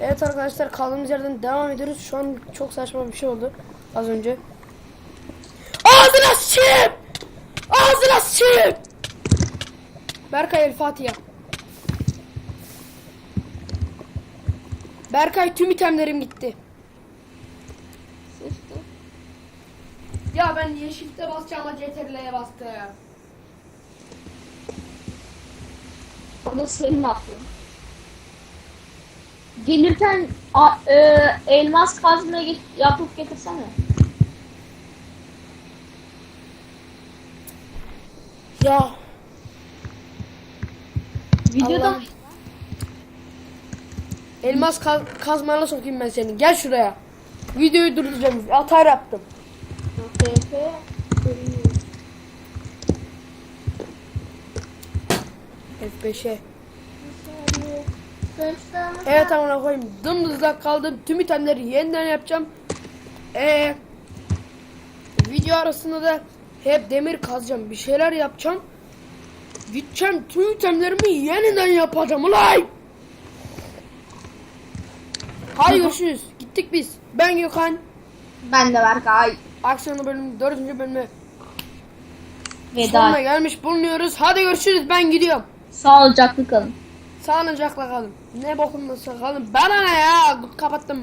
Evet arkadaşlar kaldığımız yerden devam ediyoruz. Şu an çok saçma bir şey oldu az önce. Ağzına sıçayım! Ağzına sıçayım! Berkay El Fatiha. Berkay tüm itemlerim gitti. Ya ben yeşilde basacağım ama CTRL'ye bastım. Orada senin aklın. Gelirken a, e, elmas kazmaya get- yapıp getirsene. Ya Videoda Allah'ım. elmas kaz kazmayla sokayım ben seni. Gel şuraya. Videoyu durduracağım. Atar yaptım. Görünüyor. F5'e. Evet amına koyayım. Dımdızlak kaldım. Tüm itemleri yeniden yapacağım. Ee, video arasında da hep demir kazacağım. Bir şeyler yapacağım. Gideceğim tüm itemlerimi yeniden yapacağım ulan. Hadi görüşürüz. Gittik biz. Ben Gökhan. Ben de Berkay. Aksiyonlu bölüm 4. bölümü sonuna Veda. gelmiş bulunuyoruz. Hadi görüşürüz. Ben gidiyorum. Sağlıcakla kalın. Sağlıcakla kalın. Ne bokunla kalın. Bana ne ya? Kapattım.